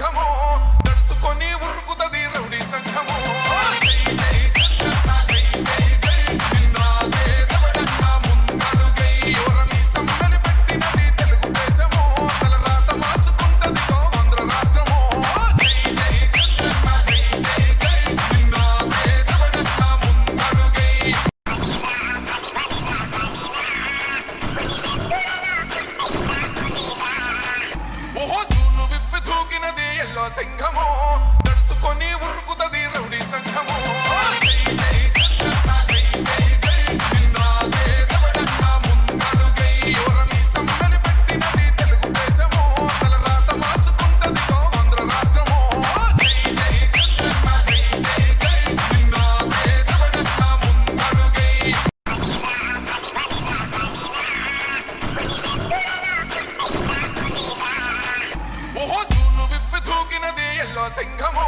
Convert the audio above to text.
మేఘము తడుసుకొని ఉరుకు சிங்கமோ சிங்கமோ